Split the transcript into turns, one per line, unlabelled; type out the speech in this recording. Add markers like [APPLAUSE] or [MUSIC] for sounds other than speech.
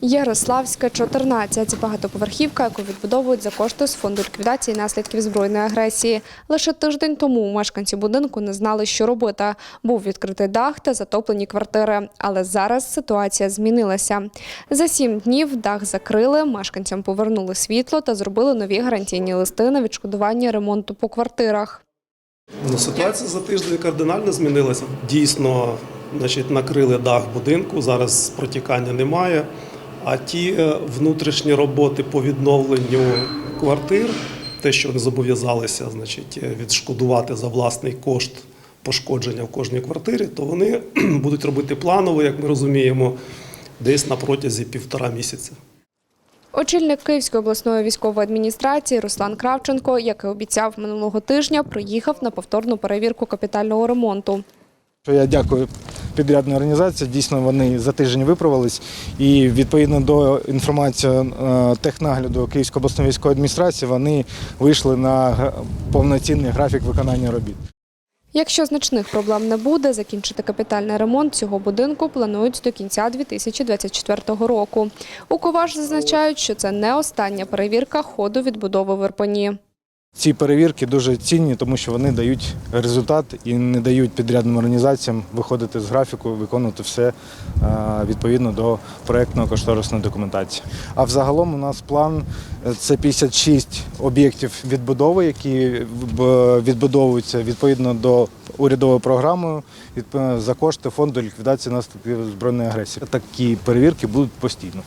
Ярославська, 14. Багатоповерхівка, яку відбудовують за кошти з фонду ліквідації наслідків збройної агресії. Лише тиждень тому мешканці будинку не знали, що робити. Був відкритий дах та затоплені квартири. Але зараз ситуація змінилася. За сім днів дах закрили, мешканцям повернули світло та зробили нові гарантійні листи на відшкодування ремонту по квартирах.
Ну, ситуація за тиждень кардинально змінилася. Дійсно, значить, накрили дах будинку, зараз протікання немає. А ті е, внутрішні роботи по відновленню квартир, те, що вони зобов'язалися значить, е, відшкодувати за власний кошт пошкодження в кожній квартирі, то вони [CLEARS THROAT] будуть робити планово, як ми розуміємо, десь на протязі півтора місяця.
Очільник Київської обласної військової адміністрації Руслан Кравченко, як і обіцяв минулого тижня, приїхав на повторну перевірку капітального ремонту.
Я дякую підрядній організації. Дійсно, вони за тиждень виправились. І відповідно до інформації е, технагляду Київської обласної військової адміністрації, вони вийшли на повноцінний графік виконання робіт.
Якщо значних проблем не буде, закінчити капітальний ремонт цього будинку планують до кінця 2024 року. У Коваш зазначають, що це не остання перевірка ходу відбудови в Ірпені.
Ці перевірки дуже цінні, тому що вони дають результат і не дають підрядним організаціям виходити з графіку, виконувати все е, відповідно до проєктно-кошторисної документації. А взагалом у нас план е, це 56 об'єктів відбудови, які відбудовуються відповідно до урядової програми за кошти фонду ліквідації наслідків збройної агресії. Такі перевірки будуть постійно.